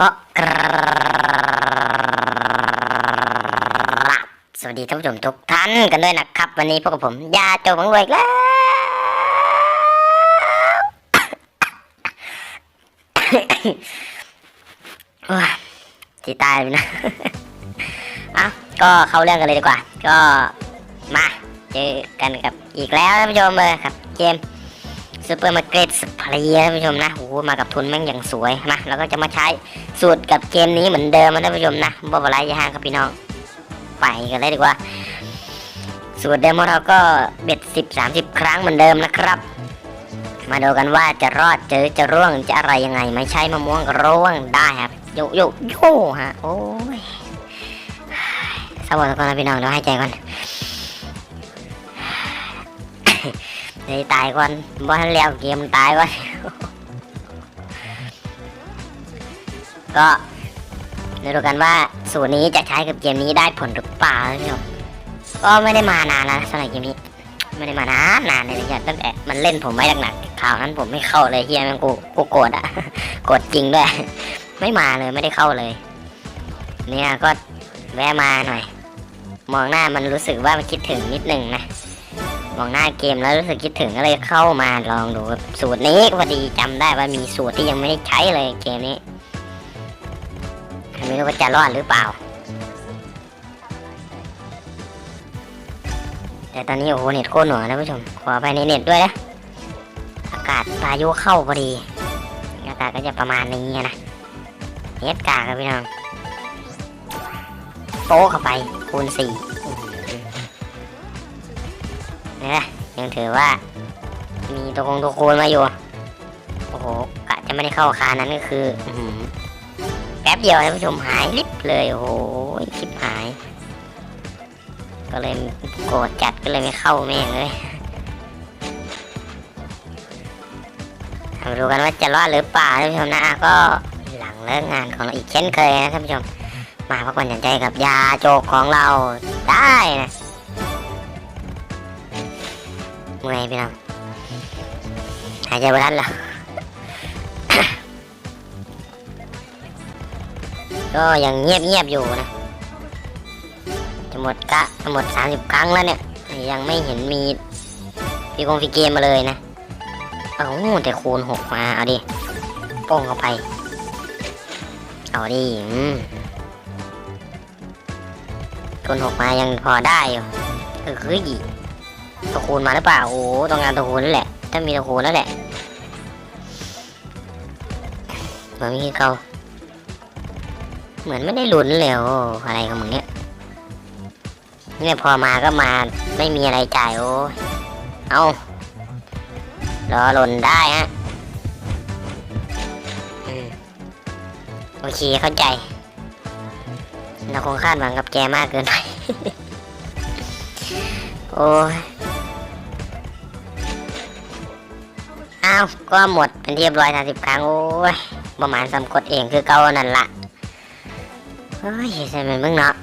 ก็กราบสวัสดีท่านผู้ชมทุกท่านกันด้วยนะครับ วันนี้พวกกับผมยาโจบังรวยแล้วโอ้ยจีตายนะเอะก็เข้าเรื่องกันเลยดีกว่า ก็มาเจอกันกับอีกแล้วท่านผู้ชมเลยครับ เกม ซูเปอร์มาร์เก็ตสเพลีท่านผู้ชมนะโอ้โหมากับทุนแม่งอย่างสวยมาเราก็จะมาใช้สูตรกับเกมนี้เหมือนเดิมนะท่านผู้ชมนะบ่บไรอย่าห่างครับพี่น้อง ไปกันเลยดีกว่า สูตรเดิมของเราก็เบ็ดสิบสามสิบครั้งเหมือนเดิมนะครับ มาดูกันว่าจะรอดเจอจะร่วงจะอะไรยังไง ไม่ใช่มะม่วงก็ร่วงได้ครับโยโยโยฮะโอ้ยสวัสดีก่อนนะพี่น้องเดี๋ยวให้ใจก่อน เดี๋ยตายก่อนบ้านแล้วเกมตายก่อนก็เดี๋ยวดูกันว่าสูตรนี้จะใช้กับเกมนี้ได้ผลหรือเปล่าท่านก็ไม่ได้มานานแล้วนะสำหรับเกมนี้ไม่ได้มานานนานเลยนะตั้งแต่มันเล่นผมไม่หนักๆข่าวนั้นผมไม่เข้าเลยเฮียมันกูกูโกรธอะโกรธจริงด้วย ไม่มาเลยไม่ได้เข้าเลย เนี่ยก็แวะมาหน่อย มองหน้ามันรู้สึกว่ามันคิดถึงนิดนึงนะ มองหน้าเกมแล้วรู้สึกคิดถึงก็เลยเข้ามาลองดูสูตรนี้พอดีจำได้ว่ามีสูตรที่ยังไม่ได้ใช้เลยเกมนี้ไม่รู้ว่าจะรอดหรือเปล่า แต่ตอนนี้โอ้โหเน็ตโคตรหน่วนะผู้ชม ขอไปในเน็ตด้วยนะอากาศพายุเข้าพอดีอากาศก็จะประมาณนี้นะเน็ตกาครับพี่น้องโป๊เข้าไปคูณสี่ นี่ยยังถือว่า มีตัวคงตัวโคูณมาอยู่ โอ้โหกะจะไม่ได้เข้าคานั้นก็คือแป๊บเดียวท่านผู้ชมหายลิบเลยโอ้โหคลิปหาย ก็เลยโกรธจัดก็เลยไม่เข้าแม่งเลยมาดูกันว่าจะรอดหรือเปล่าท่านผู้ชมนะก็หลังเลิกงานของเราอีกเช่นเคยนะท่านผู้ชม มาพักผ่อนหย่อนใจกับยาโจกของเราได้นะ เมื่อยพี่น้องหายใจไม่ทันแล้วก็ยังเงียบเงียบๆอยู่นะจะหมดกะจะหมดสามสิบครั้งแล้วเนี่ย ยังไม่เห็นมีฟีกงฟีเกมมาเลยนะเอาแต่คูณหกมา เอาดิโป้งเข้าไป เอาดิคูณหกมายังพอได้อยู่เออเฮ้ย ตัวคูณมาหรือเปล่าโอ้ต้องการตัวคูนั่นแหละ ถ้ามีตัวคูณนั่นแหละเหมือนมีเขาเหมือนไม่ได้ลุ้นเลยโอ้อะไรของมึงเนี่ยเนี่ยพอมาก็มาไม่มีอะไรจ่ายโอ้เอารอหล่นได้ฮะโอเคเข้าใจ เราคงคาดหวังกับแกมากเกินไป โอ้ยาว ก็หมดเป็นเรียบร้อยสามสิบครั้ง โอ้ยประมาณสำกดเองคือเก่านั่นละเฮ้ยใช่ไหมมึงเนาะ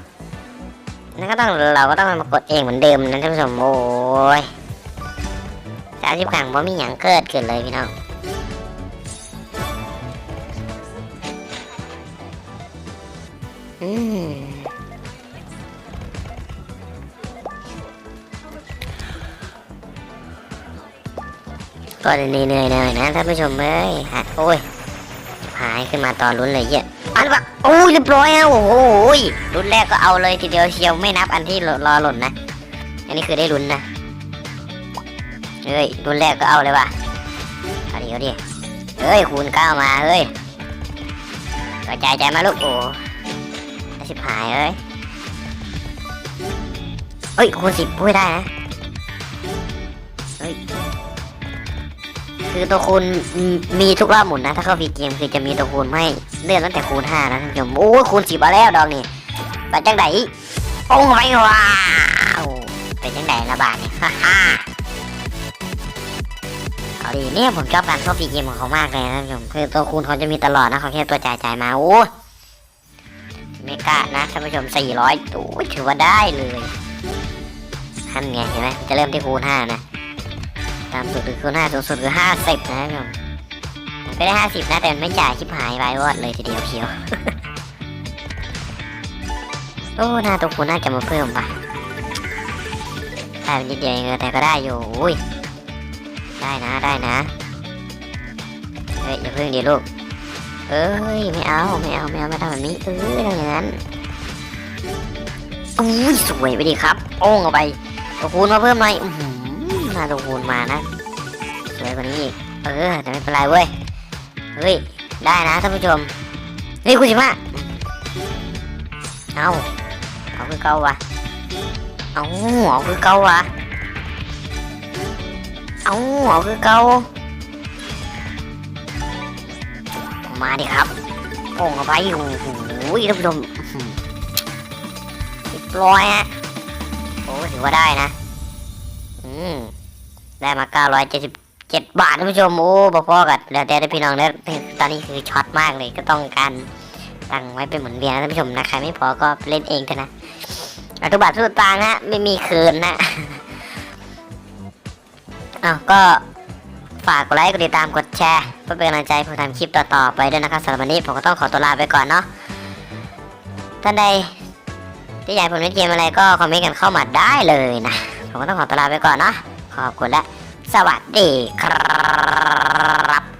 นั่นก็ต้องเราก็ต้องมากดเองเหมือนเดิมนะท่านผู้ชมโอ้ยสามสิบครั้งเพราะมีอย่างเกิดขึ้นเลยพี่น้องอืม ก็เหนื่อยๆนะท่านผู้ชมเอ้ยฮะโอ้ยหายขึ้นมาตอนลุ้นเลยเหี้ยอันว่าโอ้ยเรียบร้อยแล้วโอ้โหลุ้นแรกก็เอาเลยทีเดียวเชียวไม่นับอันที่รอหล่นนะ อันนี้คือได้ลุ้นนะเฮ้ยลุ้นแรกก็เอาเลยว่ะเอาดิเอาดิเฮ้ยคูณเก้ามาเฮ้ยกระจายใจมาลูกโอ้สิบหายเอ้ยเฮ้ยคูณสิบพูดได้นะ คือตัวคูณมีทุกรอบหมุนนะ ถ้าเข้าฟรีเกมคือจะมีตัวคูณให้เลื่อนตั้งแต่คูณห้านะท่านผู้ชมโอ้คูณสิบมาแล้วดอกนี่แต่จังไดโอ้ยว้าวเป็นจังไดละบาทเนี่ยฮ่าฮ่าเอาดีเนี่ยผมชอบการเข้าฟรีเกมของเขามากเลยนะท่านผู้ชมคือตัวคูณเขาจะมีตลอดนะเขาแค่ตัวจ่ายจ่ายมาโอ้ยไม่กล้านะท่านผู้ชมสี่ร้อยโอ้ถือว่าได้เลยท่านไงเห็นไหมจะเริ่มที่คูณห้านะ ตามสุดคือคูณห้าสูงสุดคือห้าสิบนะท่านผู้ชมไปได้ห้าสิบนะ แต่มันไม่จ่ายชิบหายไว้วอดเลยทีเดียวเชียว โอ้หน้าตัวคุณน่าจะมาเพิ่มปะได้เป็นนิดเดียวเองแต่ก็ได้อยู่อุ้ยได้นะได้นะ เฮ้ยอย่าเพิ่งดีลูก เอ้ยไม่เอาไม่เอาไม่เอาไม่ทำแบบนี้เออทำอย่างนั้นอุ้ยสวยไปดิครับโป้งเอาไปตัวคูณมาเพิ่มหน่อยอื้อหือมาตัวคูณมานะ สวยกว่านี้อีก เออแต่ไม่เป็นไรเว้ย เฮ้ย ได้นะท่านผู้ชม เฮ้ยคุณสิมาเอาเอาคือเก่าวะเอาเอาคือเก่าวะเอาเอาคือเก่ามาดิครับโป่งเอาไปโอ้โหท่านผู้ชมร้อยฮะโอ้ถือว่าได้นะ อืม ได้มา 977 บาทท่านผู้ชม โอ้พอๆกับแล้วแต่พี่น้องแล้วตอนนี้คือช็อตมากเลยก็ต้องการตังไว้เป็นหมุนเวียนนะท่านผู้ชมนะใครไม่พอก็เล่นเองเถอะนะทุกบาททุกตังค์ฮะไม่มีคืนนะอ้าวก็ฝากกดไลค์กดติดตามกดแชร์ เพื่อเป็นกำลังใจผมทำคลิปต่อๆไปด้วยนะครับสำหรับวันนี้ผมก็ต้องขอตัวลาไปก่อนเนาะท่านใดที่อยากให้ผมเล่นเกมอะไรก็คอมเมนต์กันเข้ามาได้เลยนะ ผมก็ต้องขอตัวลาไปก่อนเนาะ ขอบคุณและ สวัสดีครับ